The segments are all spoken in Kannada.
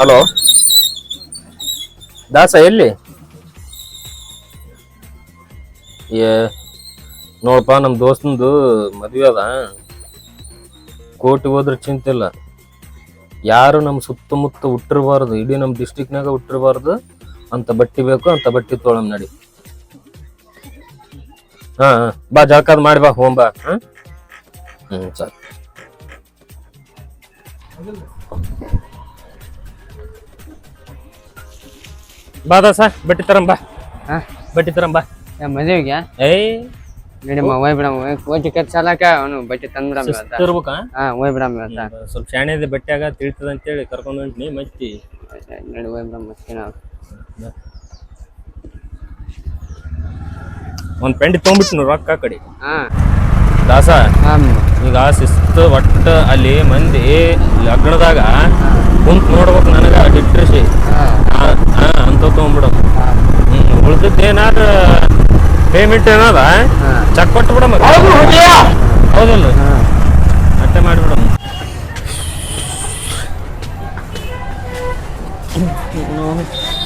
ಹಲೋ? ದಾಸ, ಎಲ್ಲಿ? ಏ, ನೋಡಪ್ಪ ನಮ್ಮ ದೋಸ್ತಂದು ಮದುವೆ ಅದ. ಕೋಟಿ ಹೋದ್ರೆ ಚಿಂತೆ ಇಲ್ಲ. ಯಾರು ನಮ್ಮ ಸುತ್ತಮುತ್ತ ಹುಟ್ಟಿರಬಾರ್ದು, ಇಡೀ ನಮ್ಮ ಡಿಸ್ಟಿಕ್ನಾಗ ಹುಟ್ಟಿರಬಾರ್ದು, ಅಂತ ಬಟ್ಟಿ ಬೇಕು, ಅಂತ ಬಟ್ಟಿ ತೊಳಮ್ ನಡಿ. ಹಾ ಹಾ. ಬಾ, ಜಳಕಾದ್ ಮಾಡಿ ಬಾ, ಹೋಮ್ ಬಾ, ಹಾ? ಹ್ಮ್, ಸರಿ. ಬಾ ದಾಸ ಬಟ್ಟಿ ತರಂ ಬಾ. ಹಾ. ಬಟ್ಟಿ ತರಂ ಬಾ. ಮದುವೆಗೆ ಏಯ್. ನಡಿ ಹೋಯ್ ಬಿಡಮ್ ಕೋಚಿ ಕಟ್ ಚಾಲಕ ಅವನು ಬಟ್ಟೆ ತಂದ್ ಬಿಡಮ್ ಇವತ್ತ ಇರ್ಬೇಕಾ? ಹಾ ಹೋಯ್ ಬಿಡಮ್ಮ ಇವತ್ತ. ಸ್ವಲ್ಪ ಶಾಣೆ ಇದೆ ಬಟ್ಟೆಯಾಗ ತಿಳಿತದ ಅಂತೇಳಿ ಕರ್ಕೊಂಡು ಹೊಂಟ್ನಿ ಮತ್ತಿ ನಡಿ ಹೋಯ್ ಬಿಡಮ್ ಮಸ್ತಿ ನಾವು. ಒಂದ್ ಪೆಂಡಿ ತೊಗೊಂಬಿಟ್ನು ರೊಕ್ಕ ಕಡಿ. ಹಾ. ದಾಸ ಈಗ ಶಿಸ್ತು ಒಟ್ಟ ಅಲ್ಲಿ ಮಂದಿ ಲಗ್ನದಾಗ ಕುಂತ್ ನೋಡ್ಬೇಕು ನನಗ ಡಿಪ್ರೆಸಿ ಹಾ. ಅಂತ ತೊಗೊಂಬಿಡ ಹ್ಮ್ ಉಳ್ದಿದ್ದೇನಾದ್ರ ಪೇಮೆಂಟ್ ಏನಾದ ಚೆಕ್ ಕೊಟ್ಟು ಬಿಡಮ್ಮ ಹೌದಲ್ಲ? ಅಟ್ಟೆ ಮಾಡಿಬಿಡಮ್ಮ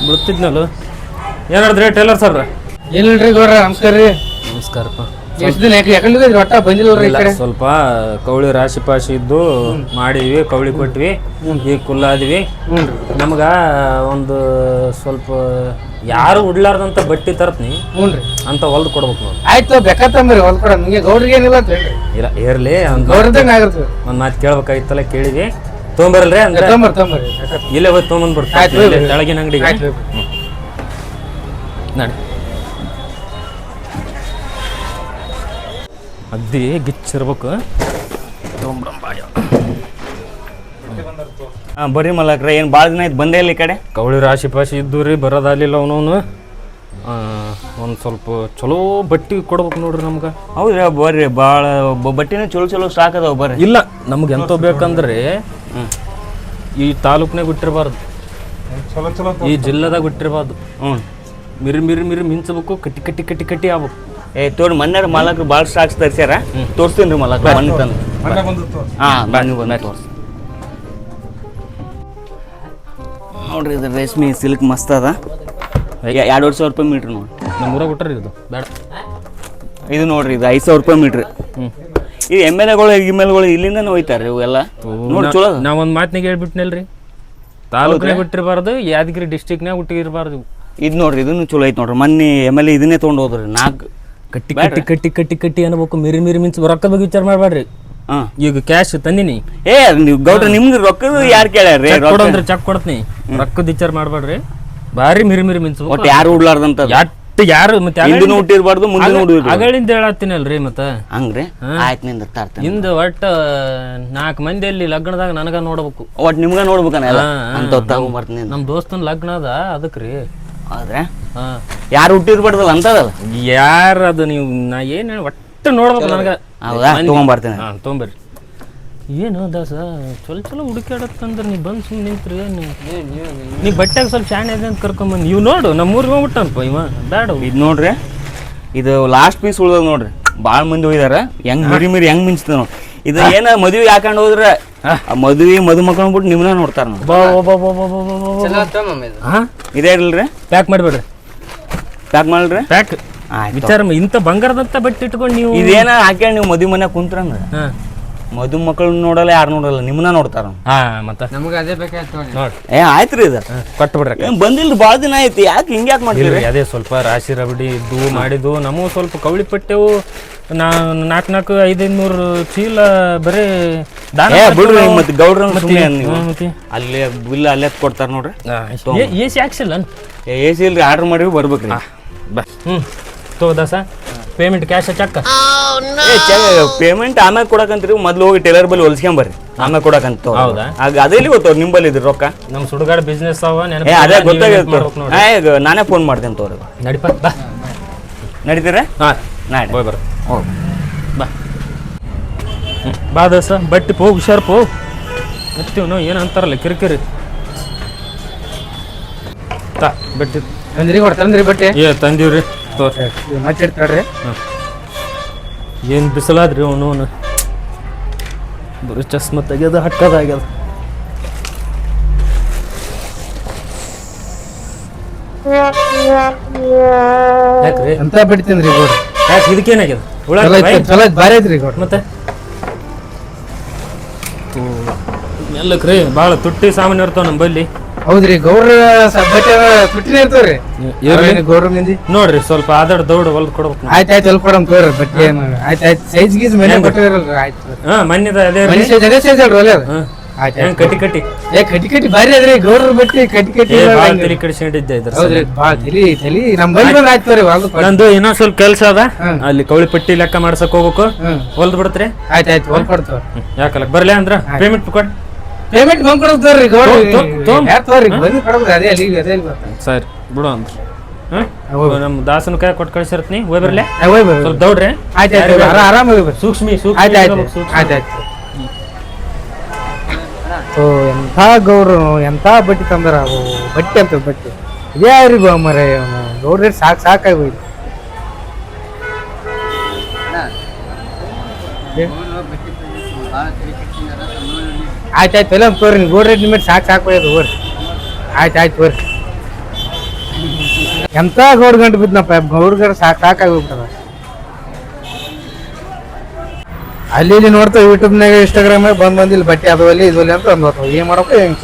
ಬಿಡ್ತಿದ್ನಲ್ಲ? ಏನಾಡಿದ್ರಿ ಟೇಲರ್ ಸರ್ ಏನಿಲ್ರಿ ಗೌಡ್ರ ನಮಸ್ಕಾರ ರೀ. ನಮಸ್ಕಾರಪ್ಪ. ಎಷ್ಟ್ ದಿನ ಯಾಕಂದ್ರೆ ಒಟ್ಟ ಬಂದಿಲ್ಲ ಇಲ್ಲ, ಸ್ವಲ್ಪ ಕವಳಿ ರಾಶಿ ಪಾಶಿ ಇದ್ದು ಮಾಡಿದ್ವಿ ಕವಳಿ ಕೊಟ್ವಿ ಈಗ ಕುಲ್ಲಾದ್ವಿ. ನಮ್ಗ ಒಂದು ಸ್ವಲ್ಪ ಯಾರು ಉಡ್ಲಾರ್ದಂತ ಬಟ್ಟಿ ತರತ್ನಿ ಹ್ಞೂ ರೀ ಅಂತ ಹೊಲ್ದು ಕೊಡ್ಬೇಕು ಆಯ್ತು ಬೇಕಾತಂಬ್ರಿ ಹೊಲ್ ಕೊಡ ನಿಮಗೆ ಗೌಡ್ರಿಗೆ ಏನಿಲ್ಲ ಅಂತ ಇಲ್ಲ ಇರ್ಲಿ ಒಂದ್ ಗೌಡ್ರದಾಗ ಆಗಿರ್ತದೆ ಒಂದ್ ಮಾತು ಕೇಳ್ಬೇಕಾಗಿತ್ತಲ್ಲ ಕೇಳಿದ್ವಿ. ತೊಗೊಂಬರಲ್ರಿ ಅಂದ್ರೆ ತೊಂಬರ್ ತೊಂಬರ್ರಿ ಇಲ್ಲೇ ಹೋಗಿ ತೊಗೊಂಬಂದ್ಬಿಡ್ತು ಆಯ್ತು. ತೆಳಗಿನ ಅಂಗಡಿಗೆ. ನಡಿ. ಅದ್ದಿ ಗಿಚ್ಚಿರ್ಬೇಕು. ಹಾಂ ಬರ್ರಿ ಮಲಕ್ರ ಏನು ಭಾಳ ದಿನ ಆಯ್ತು ಬಂದೇ ಇಲ್ಲ ಈ ಕಡೆ? ಕವಳಿ ರಾಶಿ ಪಾಶಿ ಇದ್ದು ರೀ ಬರೋದಾಗಲಿಲ್ಲ ಅವನವನು ಒಂದು ಸ್ವಲ್ಪ ಚಲೋ ಬಟ್ಟಿ ಕೊಡ್ಬೇಕು ನೋಡ್ರಿ ನಮ್ಗೆ. ಹೌದ್ರಿ ಬರ್ರಿ ಭಾಳ ಬಟ್ಟಿನ ಚಲೋ ಚಲೋ ಸ್ಟಾಕ್ ಅದಾವ ಬರ್ರಿ. ಇಲ್ಲ ನಮ್ಗೆ ಎಂತ ಬೇಕಂದ್ರೆ ಈ ತಾಲೂಕ್ನಾಗ ಬಿಟ್ಟಿರಬಾರ್ದು ಈ ಜಿಲ್ಲೆದಾಗ ಬಿಟ್ಟಿರಬಾರ್ದು ಹ್ಞೂ ಮಿರಿ ಮಿರಿ ಮಿರಿ ಮಿಂಚಬೇಕು ಕಟ್ಟಿ ಕಟ್ಟಿ ಕಟ್ಟಿ ಕಟ್ಟಿ ಆಗ್ಬೇಕು. ಏ ತೋರಿ ಮನ್ಯಾರ ಮಾಲಕ್ರು ಭಾಳ ಸ್ಟಾಕ್ಸ್ ತರ್ಸ್ಯಾರ. ತೋರಿಸ್ತೀನಿ ರೀ ಮಾಲಕ್ ಮಣ್ಣು ತಂದು. ಹಾಂ ಬನ್ನಿ ಬಂದ ತೋರಿಸಿ. ನೋಡ್ರಿ ಇದು ರೇಷ್ಮೆ ಸಿಲ್ಕ್ ಮಸ್ತ್ ಅದ. ಎರಡುವರೆ ಸಾವಿರ ರೂಪಾಯಿ ಮೀಟ್ರ್ ನೋಡಿ. ನಮ್ಮ ಊರಾಗ ಬಿಟ್ರಿ ಇದು. ಬೇಡ ಇದು ನೋಡ್ರಿ ಇದು ಐದು ಸಾವಿರ ರೂಪಾಯಿ ಮೀಟ್ರ್. ಹ್ಞೂ ಈ ಎಂ ಎಲ್ ಎಗಳು ಎಂ ಎಲ್ಗಳು ಇಲ್ಲಿಂದ ಹೋಯ್ತಾರೆ ಇವೆಲ್ಲ. ನೋಡಿ ಚಲೋ. ಅದ. ನಾ ಒಂದು ಮಾತಿನಾಗ ಹೇಳ್ಬಿಟ್ನಲ್ರಿ. ತಾಲೂಕ್ನಾಗ ಬಿಟ್ಟಿರಬಾರ್ದು ಯಾದಗಿರಿ ಡಿಸ್ಟಿಕ್ನಾಗ ಹುಟ್ಟಿರಬಾರ್ದು ಇದು ನೋಡ್ರಿ ಇದನ್ನು ಚಲೋ ಐತೆ ನೋಡ್ರಿ. ಮೊನ್ನೆ ಎಂ ಎಲ್ ಎ ಇದನ್ನೇ ತೊಗೊಂಡು ಹೋದ್ರಿ ನಾಲ್ಕು ಕಟ್ಟಿ ಕಟ್ಟಿ ಕಟ್ಟಿ ಕಟ್ಟಿ ಕಟ್ಟಿ ಅನ್ಬೇಕು ಮಿರಿ ಮಿರಿ ಮಿಂಚ್ ರೊಕ್ಕದ ಬಗ್ಗೆ ವಿಚಾರ ಮಾಡಬೇಡ್ರಿ. ಹಾಂ. ಈಗ ಕ್ಯಾಶ್ ತಂದಿನಿ. ಏ ನೀವು ಗೌಡ್ರ ನಿಮ್ಗೆ ರೊಕ್ಕದ ಯಾರು ಕೇಳ್ಯಾರ್ರಿ ಕೊಡಂದ್ರೆ ಚೆಕ್ ಕೊಡ್ತೀನಿ. ರೊಕ್ಕದ ವಿಚಾರ ಮಾಡಬೇಡ್ರಿ. ಭಾರಿ ಮಿರಿ ಮಿರಿ ಮಿಂಚಬೇಕು ಒಟ್ಟು ಯಾರು ಉಡ್ಲಾರ್ದಂತ ಯಾಟ್ ಯಾರು ಮತ್ತೆ ಹಿಂದಿನ ಹುಟ್ಟಿರ್ಬಾರ್ದು ಮುಂದಿನ ಹುಟ್ಟಿರ್ಬಾರ್ದು ಅಗಳಿಂದ ಹೇಳತ್ತೀನಲ್ರಿ ಮತ್ತೆ? ಹಂಗ್ರಿ? ಆಯ್ತು ನಿಂದ ತರ್ತೇನೆ ಇಂದ ಒಟ್ಟು ನಾಲ್ಕು ಮಂದಿಯಲ್ಲಿ ಲಗ್ನದಾಗ ನನಗ ನೋಡ್ಬೇಕು. ಒಟ್ಟು ನಿಮ್ಗೆ ನೋಡ್ಬೇಕನ ಅಂತ ತಗೊಂಬರ್ತೀನಿ. ನಮ್ಮ ದೋಸ್ತನ ಲಗ್ನ ಅದ ರೀ ಆದ್ರೆ? ಹಾ. ಯಾರು ಹುಟ್ಟಿರ್ಬಾರ್ದಲ್ಲ ಅಂತದಲ್ಲ? ಯಾರು ಅದು ನೀವು ನಾ ಏನು ಒಟ್ಟು ನೋಡ್ಬೇಕು ನನಗೆ. ಹೌದಾ? ತೊಗೊಂಬರ್ತೀನಿ. ಹಾಂ ತೊಗೊಂಬರ್ರಿ. ಏನು ದಾಸ ಚಲೋ ಚಲೋ ಹುಡುಕಾಡತ್ತಂದ್ರೆ ನೀ ಬಂದು ಸುಮ್ಮನೆ ನಿಂತ್ರಿ ನೀವು ಬಟ್ಟೆಗೆ ಸ್ವಲ್ಪ ಶಾಣೆ ಇದೆ ಅಂತ ಕರ್ಕೊಂಬಂದು ನೀವು ನೋಡು ನಮ್ಮ ಊರಿಗೆ ಹೋಗ್ಬಿಟ್ಟನಪ್ಪ ಇವ. ಬೇಡು ಇದು ನೋಡ್ರಿ ಇದು ಲಾಸ್ಟ್ ಪೀಸ್ ಉಳ್ದದ ನೋಡ್ರಿ. ಭಾಳ ಮಂದಿ ಹೋಗಿದಾರೆ ಹೆಂಗ್ ಮಿರಿ ಮಿರಿ ಹೆಂಗ್ ಮಿಂಚ್ತದ ಇದು ಏನ ಮದುವೆ ಹಾಕೊಂಡು ಹೋದ್ರೆ ಮದುವೆ ಮದುಮಕ್ಕಳು ಬಿಟ್ಟು ನಿಮ್ಮನ್ನ ನೋಡ್ತಾರ ಇದೇ ಇರಲ್ರಿ? ಪ್ಯಾಕ್ ಮಾಡ್ಬೇಡ್ರಿ. ಪ್ಯಾಕ್ ಮಾಡ್ರಿ ಪ್ಯಾಕ್ ಆಯ್ತು. ವಿಚಾರ ಇಂತ ಇಂಥ ಬಂಗಾರದಂತ ಬಟ್ಟೆ ಇಟ್ಕೊಂಡು ನೀವು ಇದೇನ ಹಾಕ್ಯಾಣ ನೀವು ಮದುವೆ ಮನ್ಯಾಗ ಕುಂತ್ರಂದ್ರ? ಮದು ಮಕ್ಕಳು ನೋಡಲ್ಲ ಯಾರು ನೋಡಲ್ಲ ನಿಮ್ಮನ್ನ ನೋಡ್ತಾರ. ಹಾ ಮತ್ತ? ನಮಗೆ ಅದೇ ಬೇಕಾಯ್ತು ನೋಡಿ ನೋಡಿ. ಏ ಆಯ್ತ್ರಿ ಇದು. ಕಟ್ಬಿಡ್ರಿ ಬಿಡ್ರಿ ಬಂದಿಲ್ಲ ಭಾಳ ದಿನ ಆಯ್ತು. ಯಾಕೆ ಹಿಂಗೆ ಯಾಕೆ ಮಾಡ್ತೀರಿ? ಅದೇ ಸ್ವಲ್ಪ ರಾಶಿ ರಬಡಿ ಇದ್ದು ಮಾಡಿದ್ದು. ನಮಗೂ ಸ್ವಲ್ಪ ಕವಳಿ ಪಟ್ಟೆವು. ನಾ ನಾಲ್ಕು ನಾಲ್ಕು ಐದೈದು ನೂರು ಚೀಲ ಬರೀ ದಾನ ಏ ಮಾಡ್ತೀವಿ ಬಿಡ್ರಿ ಮತ್ತೆ ಗೌಡ್ರ ಮತ್ತೆ ಅಲ್ಲೇ ಬಿಲ್ ಅಲ್ಲೇ ಕೊಡ್ತಾರ ನೋಡ್ರಿ. ಎ ಸಿ ಹಾಕ್ಸಿಲ್ಲ ಎ ಸಿ ಇಲ್ರಿ ಆರ್ಡರ್ ಮಾಡಿ ಬರ್ಬೇಕ್ರಿ. ಬಾ. ಹ್ಞೂ ತೋ ದಾಸ. ಪೇಮೆಂಟ್ ಕ್ಯಾಶ್ ಚಕ್ಕ ಪೇಮೆಂಟ್ ಆಮ್ಯಾಗ ಕೊಡಕಂತ್ರಿ ಮೊದ್ಲು ಹೋಗಿ ಟೇಲರ್ ಬಲ್ಲಿ ಹೊಲ್ಸ್ಕೊಂಬರ್ರಿ. ಆಮ್ಯಾಗ ಕೊಡಕಂತ ಹೌದಾ? ಆಗ ಅದೆಲ್ಲಿ ಗೊತ್ತವ್ರ ನಿಂಬಲ್ಲಿ ಇದ್ರಿ ರೊಕ್ಕ? ನಮ್ಮ ಸುಡುಗಾಡ ಬಿಸ್ನೆಸ್ ಅವ ಏ ನೆನಪು ಅದೇ ಗೊತ್ತಾಗಿತ್ತು ಮಾಡ್ಬೇಕು ನೋಡಿ. ಏ, ಈಗ ನಾನೇ ಫೋನ್ ಮಾಡ್ತೇನೆ ತೋರಿ ನಡಿಪ ಬಾ. ನಡೀತೀರ? ಹಾಂ. ಹೋಗಿ ಬರ. ಹೋಗಿ ಬಾ. ಬಾ ದೋಸ ಬಟ್ಟಿ ಪೋ ಹುಷಾರ್ ಪೋ. ಮತ್ತೀವ್ ನಾವು ಏನು ಅಂತಾರಲ್ಲ ಕಿರಿಕಿರಿ. ತಾ ಬಟ್ಟಿ ತಂದ್ರಿ ತಂದಿರಿ ಬಟ್ಟೆ? ಏ ತಂದೀವ್ರಿ. ತೋರಿ ಮಚ್ಚಿಡ್ತಾಳ್ರಿ ಏನು ಬಿಸಿಲಾದ್ರಿ ಅವನು ಬರೀ ಚಸ್ಮ ತೆಗೆದು ಹಟ್ಟದಾಗ್ಯದ ಯಾಕ್ರಿ? ಎಂತ ಬಿಡ್ತೀನಿ ಯಾಕೆ ಇದಕ್ಕೇನಾಗ್ಯದ? ಹುಳ ಚಲೋ ಐತೆ ಚಲೋ ಐತಿ ಭಾರಿ ಐತ್ರಿ ಗೌಡ್ರ ಮತ್ತೆ? ಎಲ್ಲಕ್ರಿ ಭಾಳ ತುಟ್ಟಿ ಸಾಮಾನ್ಯ ಇರ್ತಾವ ನಮ್ಮ ಬಲ್ಲಿ. ಹೌದ್ರಿ ಗೌರವ ಸ- ಬಟ್ಟೆ ತುಟ್ಟಿನ ಇರ್ತಾವ್ರಿ. ಇರ್ಲಿ. ಅವೇನು ಮಂದಿ? ನೋಡ್ರಿ ಸ್ವಲ್ಪ ಆಧಾರ ದೌಡ್ ಹೊಲ್ದ್ ಕೊಡ್ಬೇಕು ಆಯ್ತು ಆಯ್ತು ಹೊಲ್ ಕೊಡಮ್ ತೋರಿ ಬಟ್ಟೆ ಆಯ್ತ್ ಆಯ್ತು ಸೈಜ್ ಗೀಜ್ ಮನೆ? ಬಟ್ಟೆ ಆಯ್ತು. ಹಾ ಮನ್ನಿದ ಅದೇ ಮನೆ ಸೈಜ್ ಅದೇ ಸೈಜ್ ಅಲ್ರಿ ಒಲೆ ಅದು ಆಯ್ತ್ ಹೆಂಗ್ ಆಯ್ತು. ಕಟ್ಟಿ ಕಟ್ಟಿ? ಏ ಕಟ್ಟಿ ಕಟ್ಟಿ ಬಾರಿ ಅದ್ರಿ ಗೌರವ್ ಬಟ್ಟೆ ಕಟ್ಟಿ ಕಟ್ಟಿ ಏ ಭಾಳ ತಲೆ ಕಡಿಸ್ಕೊಂಡಿದ್ದೆ ಇದ್ರ ಹೌದ್ರಿ ಭಾಳ ತಲಿ ತಲಿ. ನಮ್ ಬಂದ್ ಬಂದ್ ಆಯ್ತು ತೋರಿ ಹೊಲ್ದು ಕೊಡ್- ನಂದು ಇನ್ನೊಂದ್ ಸ್ವಲ್ಪ ಕೆಲ್ಸ ಅದ. ಹ್ಮ್. ಅಲ್ಲಿ ಕೌಳಿ ಪಟ್ಟಿ ಲೆಕ್ಕ ಮಾಡ್ಸಕ್ ಹೋಗ್ಬೇಕು. ಹ್ಮ್ ಹೊಲ್ದ್ ಬಿಡ್ತ್ರಿ. ಆಯ್ತು ಆಯ್ತು ಹೊಲ್ ಕೊಡ್ತೇವೆ ಯಾಕಲ್ಲ ಬರ್ಲಿ ಅಂದ್ರ? ಪೇಮೆಂಟ್ ಕೊಡ್. ಪೇಮೆಂಟ್ ಬಂದ್ ಕೊಡ್ತಾರ್ರಿ ಅದೇ ಅಲ್ಲಿ ಅದೇ ಅಲ್ಲಿ ಬರ್ತಾನೆ ಸರಿ ಬಿಡು ಅಂತ. ಹೋಗ್ರಿ. ನಮ್ ದಾಸನ ಕೈ ಕೊಟ್ಟು ಕಳ್ಸಿರ್ತೀನಿ ಹೋಗಿ ಬರ್ಲೆ. ಸ್ವಲ್ಪ ದೌಡ್ರಿ. ಆಯ್ತ್ ಆಯ್ತು ಆರಾಮ ಸೂಕ್ಷ್ಮಿ ಸೂಕ್ಷ್ಮ ಆಯ್ತ್ ಆಯ್ತು ಓ ಎಂಥ ಗೌಡ್ರು ಎಂಥ ಬಟ್ಟೆ ತಂದಾರ? ಅವು ಬಟ್ಟೆ ಅಂತ ಬಟ್ಟೆ. ಇದೇ ರೀ ಮರ ಗೌಡ್ರ ಸಾಕ್ ಸಾಕಾಗಿ ಹೋಯ್ತು. ಆಯ್ತು ಆಯ್ತು ಎಲ್ಲ ತೋರಿ, ನೀವು ರೇಟ್ ನಿಮಗೆ ಸಾಕು ಸಾಕು ಹೋಯ್ತು ಹೋರಿ. ಆಯ್ತು ಆಯ್ತು ತೋರಿ ಎಂತ ಗೌಡ್ ಗಂಟು ಬಿದ್ದನಪ್ಪ ಗೌಡ್ಗರ ಸಾಕು ಸಾಕಾಗ್ಬಿಟ್ಟದ ಅಲ್ಲಿ ಇಲ್ಲಿ ನೋಡ್ತಾವೆ ಯೂಟ್ಯೂಬ್ನಾಗ ಇನ್ಸ್ಟಾಗ್ರಾಮ್ನಾಗ ಬಂದ್ ಬಂದಿಲ್ಲ ಬಟ್ಟೆ ಅದು ಅಲ್ಲಿ ಇದು ಅಲ್ಲಿ ಅಂತ ಅಂದ್ಬಿಡ್ತಾವೆ ಏನ್ ಮಾಡಬೇಕು ಹೆಂಗ್